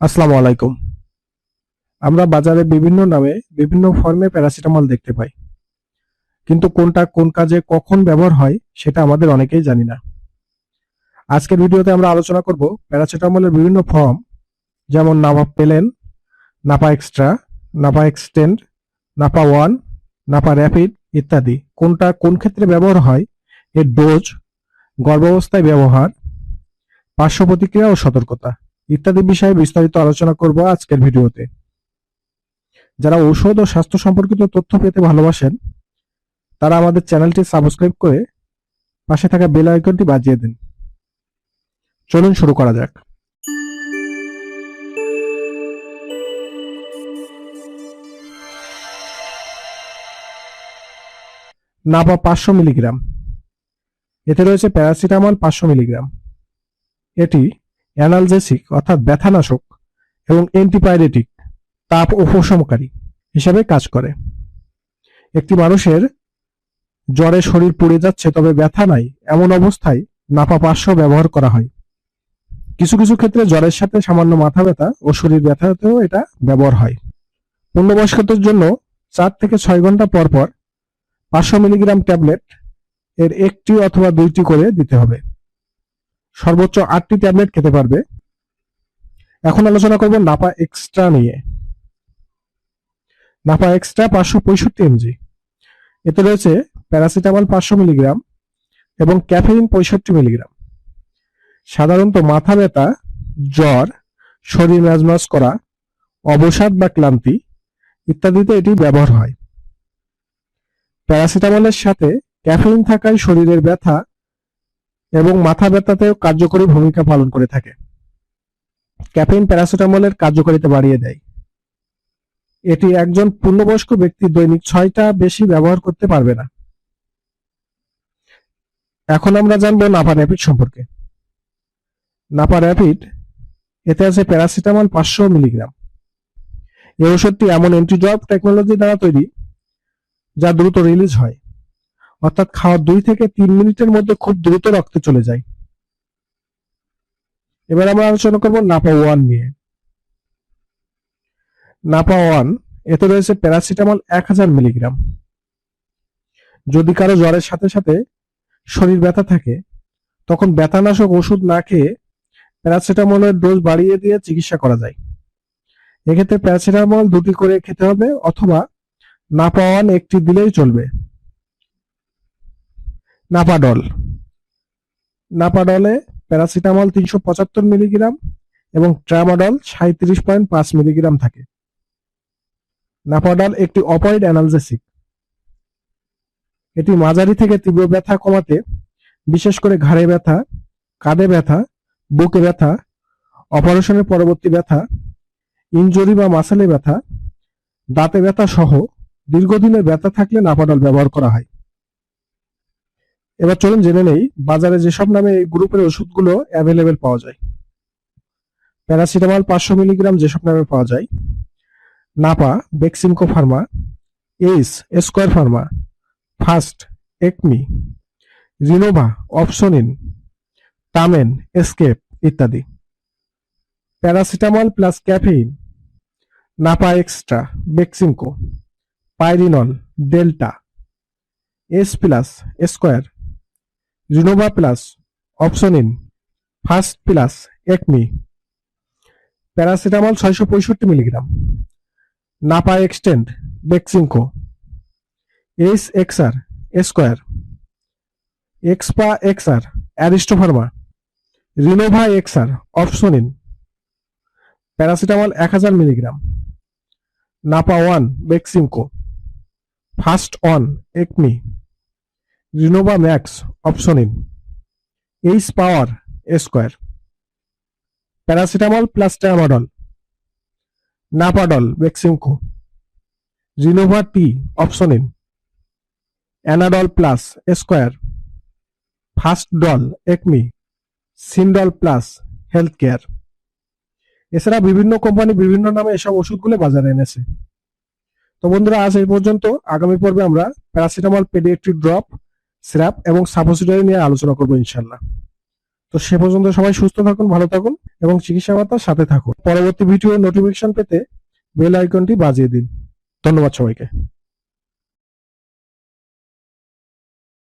আসসালামু আলাইকুম। আমরা বাজারে বিভিন্ন নামে বিভিন্ন ফর্মে প্যারাসিটামল দেখতে পাই। কিন্তু কোনটা কোন কাজে কখন ব্যবহার হয় সেটা আমাদের অনেকেই জানি না। আজকের ভিডিওতে আমরা আলোচনা করব প্যারাসিটামলের বিভিন্ন ফর্ম, যেমন নাপা পেলেন Napa extra Napa extend Napa one Napa rapid ইত্যাদি। কোনটা কোন ক্ষেত্রে ব্যবহার হয়, এর ডোজ, গর্ভাবস্থায় ব্যবহার, পার্শ্ব প্রতিক্রিয়া ও সতর্কতা। ইত্যাদি বিষয়ে বিস্তারিত আলোচনা করব আজকের ভিডিওতে। যারা ঔষধ ও স্বাস্থ্য সম্পর্কিত তথ্য পেতে ভালোবাসেন, তারা আমাদের চ্যানেলটি সাবস্ক্রাইব করে পাশে থাকা বেল আইকনটি বাজিয়ে দিন। চলুন শুরু করা যাক। নাপা পাঁচশো মিলিগ্রাম। এতে রয়েছে প্যারাসিটামল পাঁচশো মিলিগ্রাম। এটি অ্যানালজেসিক অর্থাৎ ব্যথানাশক এবং অ্যান্টিপাইরেটিক তাপ উপশমকারী হিসাবে কাজ করে। একটি মানুষের জ্বরে শরীর পুড়ে যাচ্ছে তবে ব্যথা নাই, এমন অবস্থায় নাপা পার্শ্ব ব্যবহার করা হয়। কিছু কিছু ক্ষেত্রে জ্বরের সাথে সামান্য মাথা ব্যথা ও শরীর ব্যথাতেও এটা ব্যবহার হয়। পূর্ণবয়স্কদের জন্য চার থেকে ছয় ঘণ্টা পর পর পাঁচশো মিলিগ্রাম ট্যাবলেট এর একটি অথবা দুইটি করে দিতে হবে। সর্বোচ্চ আটটি ট্যাবলেট খেতে পারবে। এখন আলোচনা করব নাপা এক্সট্রা নিয়ে। নাপা এক্সট্রা পাঁচশো পঁয়ষট্টি এমজি। এতে রয়েছে প্যারাসিটামল পাঁচশো মিলিগ্রাম এবং ক্যাফেইন পঁয়ষট্টি মিলিগ্রাম। সাধারণত মাথা ব্যথা, জ্বর, শরীর ম্যাজমাজ করা, অবসাদ বা ক্লান্তি ইত্যাদিতে এটি ব্যবহার হয়। প্যারাসিটামলের সাথে ক্যাফেইন থাকায় শরীরের ব্যথা এবং মাথা ব্যথাতেও কার্যকরী ভূমিকা পালন করে থাকে। ক্যাফেইন প্যারাসিটামলের কার্যকারিতা বাড়িয়ে দেয়। এটি একজন পূর্ণবয়স্ক ব্যক্তি দৈনিক ছয়টা বেশি ব্যবহার করতে পারবে না। এখন আমরা জানব নাপা র্যাপিড সম্পর্কে। নাপা র্যাপিড এতে আছে প্যারাসিটামল পাঁচশো মিলিগ্রাম। এই ওষুধটি এমন অ্যান্টিড্রপ টেকনোলজি দ্বারা তৈরি, যা দ্রুত রিলিজ হয়। অর্থাৎ খাওয়ার দুই থেকে তিন মিনিটের মধ্যে খুব দ্রুত রক্তে চলে যায়। এবার আমরা আলোচনা করব নাপা ওয়ান নিয়ে। নাপা ওয়ান, এতে রয়েছে প্যারাসিটামল এক হাজার মিলিগ্রাম। যদি কারও জ্বরের সাথে সাথে শরীর ব্যথা থাকে, তখন ব্যথানাশক ওষুধ না খেয়ে প্যারাসিটামলের ডোজ বাড়িয়ে দিয়ে চিকিৎসা করা যায়। এক্ষেত্রে প্যারাসিটামল দুটি করে খেতে হবে অথবা নাপা ওয়ান একটি দিলেই চলবে। নাপাডল নাপাডলে প্যারাসিটামল তিনশো পঁচাত্তর মিলিগ্রাম এবং ট্রামাডল সাঁত্রিশ পয়েন্ট পাঁচ মিলিগ্রাম থাকে। নাপাডল একটি অপয়েড অ্যানালজেসিক। এটি মাঝারি থেকে তীব্র ব্যথা কমাতে, বিশেষ করে ঘাড়ে ব্যথা, কাঁধে ব্যথা, বুকে ব্যথা, অপারেশনের পরবর্তী ব্যথা, ইনজুরি বা মাসেলে ব্যথা, দাঁতে ব্যথা সহ দীর্ঘদিনের ব্যথা থাকলে নাপাডল ব্যবহার করা হয়। এবার চলুন জেনে নেই, বাজারে যেসব নামে এই গ্রুপের ওষুধগুলো অ্যাভেলেবেল পাওয়া যায়। প্যারাসিটামল পাঁচশো মিলিগ্রাম যেসব নামে পাওয়া যায়। Napa Beximco pharma Ace Square pharma Fast Acme Renova Opsonin Tamen escape ইত্যাদি। Paracetamol plus caffeine Napa extra Beximco Pyrinol Delta Ace plus Square Renova plus Opsonin Fast plus Acme paracetamol ছয়শো পঁয়ষট্টি milligram Napa extend Beximco Ace XR Square Xpa XR Aristopharma Renova XR Opsonin paracetamol এক হাজার milligram Napa one Beximco Fast on Acme Renova max Opsonin Ace power Square paracetamol plus tramadol Napadol Beximco Renova T Opsonin Anadol plus Square Fastdol Acme Cindol plus health care এছাড়া বিভিন্ন company বিভিন্ন নামে এসব ওষুধগুলো বাজারে এনেছে। তো বন্ধুরা, আজ এই পর্যন্ত। আগামী পর্বে আমরা প্যারাসিটামল পেডিয়াট্রিক ড্রপ সিরাপ এবং সাপোসিটরি নিয়ে আলোচনা করব ইনশাল্লাহ তো সে পর্যন্ত সবাই সুস্থ থাকুন, ভালো থাকুন এবং চিকিৎসা মাতার সাথে থাকুন। পরবর্তী ভিডিও নোটিফিকেশন পেতে বেল আইকনটি বাজিয়ে দিন। ধন্যবাদ সবাইকে।